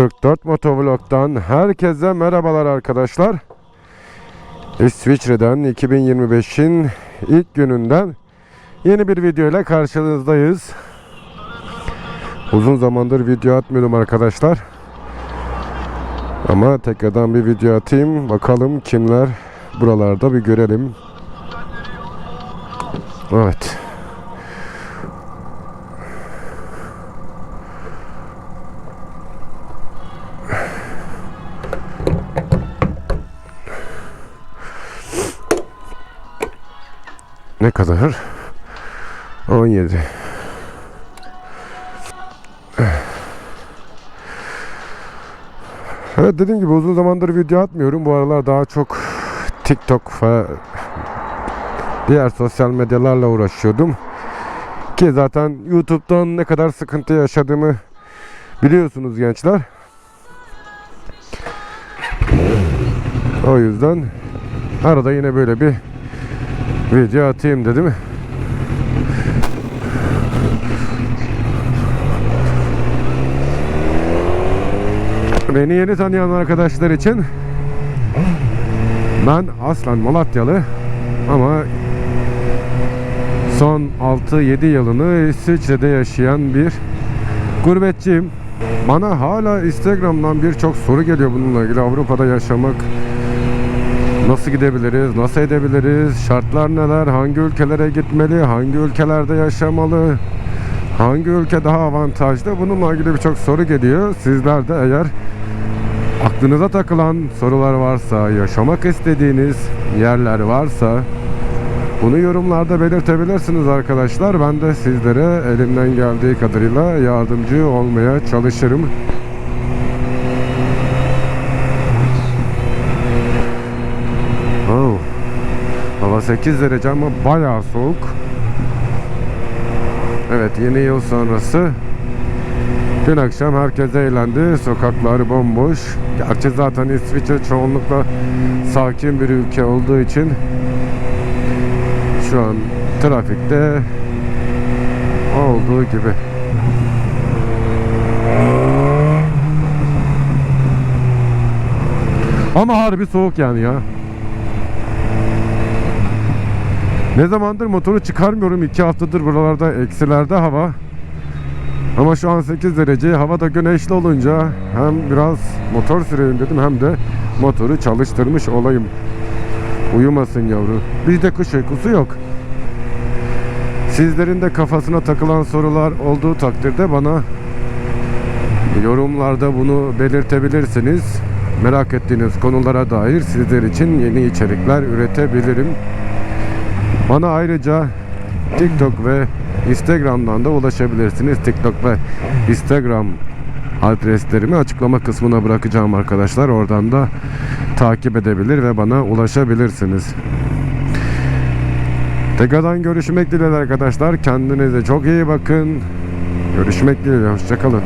44 Motovlog'dan herkese merhabalar arkadaşlar. İsviçre'den 2025'in ilk gününden yeni bir video ile karşınızdayız. Uzun zamandır video atmıyordum arkadaşlar. Ama tekrardan bir video atayım. Bakalım kimler buralarda bir görelim. Evet. Ne kadar? 17. Evet dediğim gibi uzun zamandır video atmıyorum. Bu aralar daha çok TikTok ve diğer sosyal medyalarla uğraşıyordum. Ki zaten YouTube'dan ne kadar sıkıntı yaşadığımı biliyorsunuz gençler. O yüzden arada yine böyle bir video atayım dedim. Beni yeni tanıyan arkadaşlar için ben aslan Malatyalı ama son 6-7 yılını İsviçre'de yaşayan bir gurbetçiyim. Bana hala Instagram'dan birçok soru geliyor bununla ilgili. Avrupa'da yaşamak nasıl gidebiliriz, nasıl edebiliriz, şartlar neler, hangi ülkelere gitmeli, hangi ülkelerde yaşamalı, hangi ülke daha avantajlı bununla ilgili birçok soru geliyor. Sizler de eğer aklınıza takılan sorular varsa, yaşamak istediğiniz yerler varsa bunu yorumlarda belirtebilirsiniz arkadaşlar. Ben de sizlere elimden geldiği kadarıyla yardımcı olmaya çalışırım. Oh. Hava 8 derece ama bayağı soğuk. Evet yeni yıl sonrası Dün akşam herkes eğlendi. Sokaklar bomboş. Gerçi zaten İsviçre çoğunlukla sakin bir ülke olduğu için şu an trafikte olduğu gibi. Ama harbi soğuk yani ya. Ne zamandır motoru çıkarmıyorum. iki haftadır buralarda eksilerde hava. Ama şu an 8 derece. Hava da güneşli olunca hem biraz motor süreyim dedim hem de motoru çalıştırmış olayım. Uyumasın yavru. Bizde kış uykusu yok. Sizlerin de kafasına takılan sorular olduğu takdirde bana yorumlarda bunu belirtebilirsiniz. Merak ettiğiniz konulara dair sizler için yeni içerikler üretebilirim. Bana ayrıca TikTok ve Instagram'dan da ulaşabilirsiniz. TikTok ve Instagram adreslerimi açıklama kısmına bırakacağım arkadaşlar. Oradan da takip edebilir ve bana ulaşabilirsiniz. Tekrardan görüşmek dileğiyle arkadaşlar. Kendinize çok iyi bakın. Görüşmek dileğiyle. Hoşçakalın.